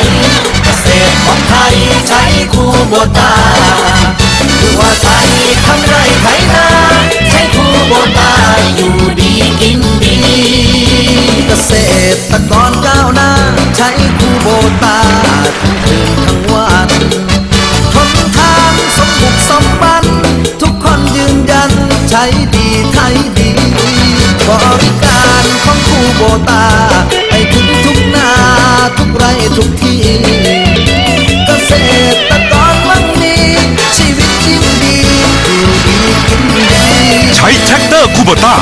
ยเกษตรของไทยใช้คูโบตาทั่วไทยทำไรไถนาใช้คูโบตาอยู่ดีกินดี เกษตรกรก้าวหน้าใช้คูโบตาทั้งคืนทั้งวันทนทานสมบุกสมบัน ทุกคนยืนยันใช้ดีไทยดี บริการของคูโบตาุกทีเกษตรกรมั่งมีชีวิตยิ่งดีดีกินดีใช้แท็กเตอร์คูเบอต้า